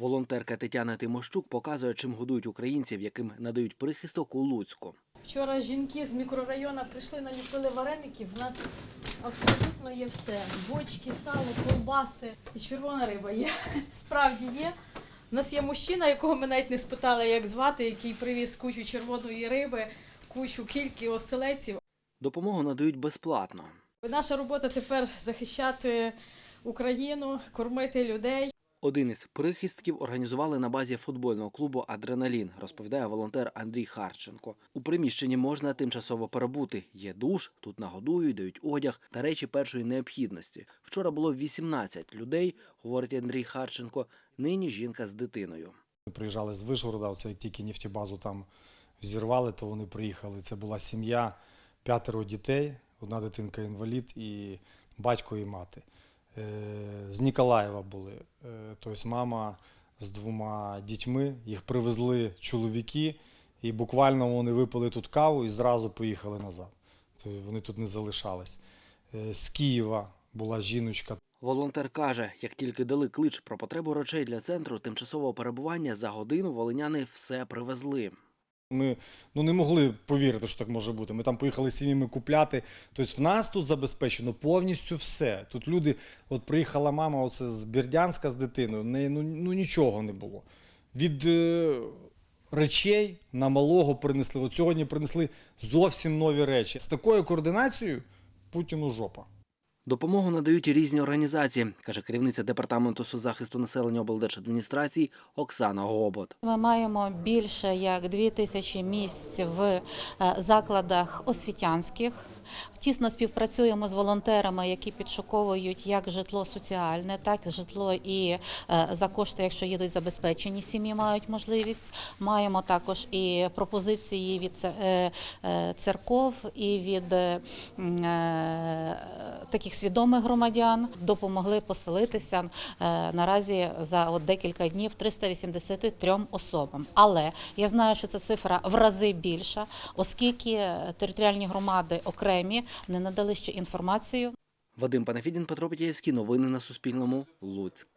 Волонтерка Тетяна Тимощук показує, чим годують українців, яким надають прихисток у Луцьку. Вчора жінки з мікрорайону прийшли, наліпили вареників. У нас абсолютно є все. Бочки, сало, ковбаси і червона риба є. Справді є. У нас є мужчина, якого ми навіть не спитали, як звати, який привіз кучу червоної риби, кучу кільки оселеців. Допомогу надають безплатно. Наша робота тепер захищати Україну, кормити людей. Один із прихистків організували на базі футбольного клубу Адреналін, розповідає волонтер Андрій Харченко. У приміщенні можна тимчасово перебути. Є душ, тут нагодують, дають одяг та речі першої необхідності. Вчора було 18 людей, говорить Андрій Харченко. Нині жінка з дитиною. Приїжджали з Вишгорода, оце як тільки нефтебазу там взірвали, то вони приїхали. Це була сім'я, п'ятеро дітей, одна дитинка інвалід і батько і мати. Е, З Ніколаєва були. Е, Тобто мама з двома дітьми, їх привезли чоловіки, і буквально вони випили тут каву і зразу поїхали назад. Тобто вони тут не залишались. Е, З Києва була жіночка, Волонтер каже, як тільки дали клич про потребу речей для центру тимчасового перебування, за годину волиняни все привезли. Ми ну, не могли повірити, що так може бути. Ми там поїхали з сім'ями купляти. Тобто в нас тут забезпечено повністю все. Тут люди, от приїхала мама оце з Бердянська з дитиною, в неї ну, ну нічого не було. Від е, речей на малого принесли. От сьогодні принесли зовсім нові речі. З такою координацією Путіну жопа. Допомогу надають різні організації, каже керівниця департаменту соцзахисту населення облдержадміністрації Оксана Гобот. Ми маємо більше як дві тисячі місць в е, закладах освітянських. Тісно співпрацюємо з волонтерами, які підшуковують як житло соціальне, так і житло і е, за кошти, якщо їдуть забезпечені сім'ї, мають можливість. Маємо також і пропозиції від е, церков і від е, таких свідомих громадян. Допомогли поселитися е, наразі за от декілька днів 383 особам. Але я знаю, що ця цифра в рази більша, оскільки е, територіальні громади окремі не надали ще інформацію Вадим Панафідін, Петро Петєвський. Новини на Суспільному. Луцьк.